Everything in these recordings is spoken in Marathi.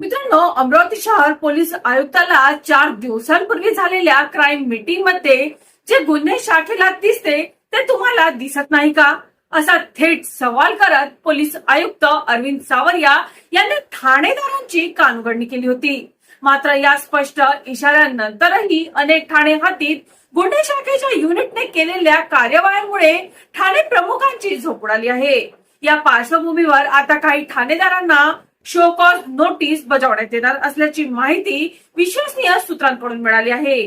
मित्रांनो अमरावती शहर पोलीस आयुक्ताला चार दिवसांपूर्वी झालेल्या क्राईम मीटिंगमध्ये जे गुन्हे शाखेला दिसते ते तुम्हाला दिसत नाही का? असा थेट सवाल करत पोलीस आयुक्त अरविंद सावरिया यांनी ठाणेदारांची कानगडणी केली होती. मात्र या स्पष्ट इशाऱ्यानंतरही अनेक ठाणे हातीत गुन्हे शाखेच्या युनिटने केलेल्या कार्यवाहीमुळे ठाणे प्रमुखांची झोप उडाली आहे. या पार्श्वभूमीवर आता काही ठाणेदारांना शो कॉल नोटीस बजावण्यात येणार असल्याची माहिती विश्वसनीय सूत्रांकडून मिळाली आहे.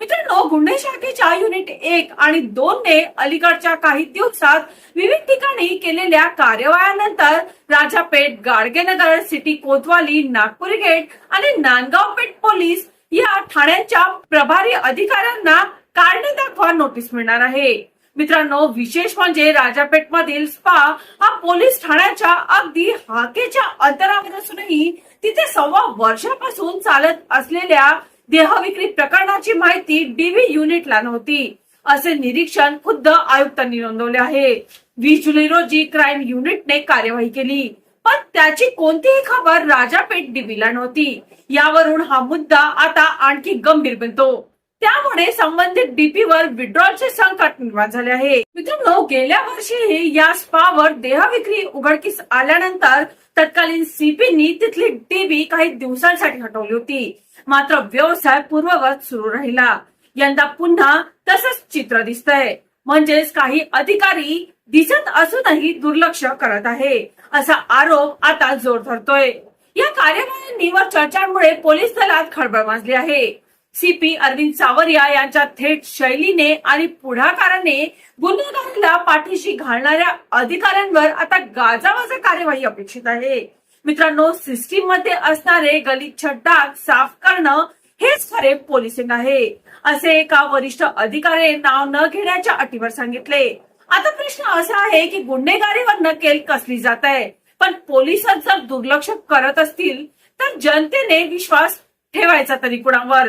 मित्रांनो गुन्हे शाखेच्या युनिट एक आणि दोन ने अलीकडच्या काही दिवसात विविध ठिकाणी केलेल्या कार्यवायानंतर राजापेठ गाडगेनगर सिटी कोतवाली नागपुरी गेट आणि नांदगाव पेठ पोलीस या ठाण्यांच्या प्रभारी अधिकाऱ्यांना कारणे दाखवा नोटीस मिळणार आहे. मित्रांनो विशेष म्हणजे राजापेठ मधील स्पा हा पोलीस ठाण्याच्या अगदी हाकेच्या अंतरावर असूनही तिथे सव्वा वर्षापासून चालत असलेल्या देहविक्री प्रकरणाची माहिती डीव्ही युनिटला नव्हती. असे निरीक्षण खुद्द आयुक्तांनी नोंदवले आहे. वीस जुलै रोजी क्राईम युनिटने कार्यवाही केली पण त्याची कोणतीही खबर राजापेठ डीव्हीला नव्हती. यावरून हा मुद्दा आता आणखी गंभीर बनतो. त्यामुळे संबंधित डीपीवर विड्रॉलचे संकट निर्माण झाले आहे. मित्रांनो गेल्या वर्षी या स्पावर देहविक्री उघडकीस आल्यानंतर तत्कालीन सीपीनी तिथली डीबी काही दिवसांसाठी हटवली होती. मात्र व्यवसाय पूर्ववत सुरू राहिला. यंदा पुन्हा तसंच चित्र दिसतंय. म्हणजेच काही अधिकारी दिसत असूनही दुर्लक्ष करत आहे असा आरोप आता जोर धरतोय. या कार्यवाही व चर्चांमुळे पोलीस दलात खळबळ माजली आहे. सीपी अरविंद सावरिया यांच्या थेट शैलीने आणि पुढाकाराने गुन्हेगाराला पाठीशी घालणाऱ्या अधिकाऱ्यांवर आता गाजावाजा कार्यवाही अपेक्षित आहे. मित्रांनो सिस्टीममध्ये असणारे गलिच्छ डाग साफ करणं हेच खरे पोलिसिंग आहे. असे एका वरिष्ठ अधिकारी नाव न घेण्याच्या अटीवर सांगितले. आता प्रश्न असा आहे की गुन्हेगारीवर नकेल कसली जात आहे? पण पोलिसात जर दुर्लक्ष करत असतील तर जनतेने विश्वास ठेवायचा तरी कुणावर?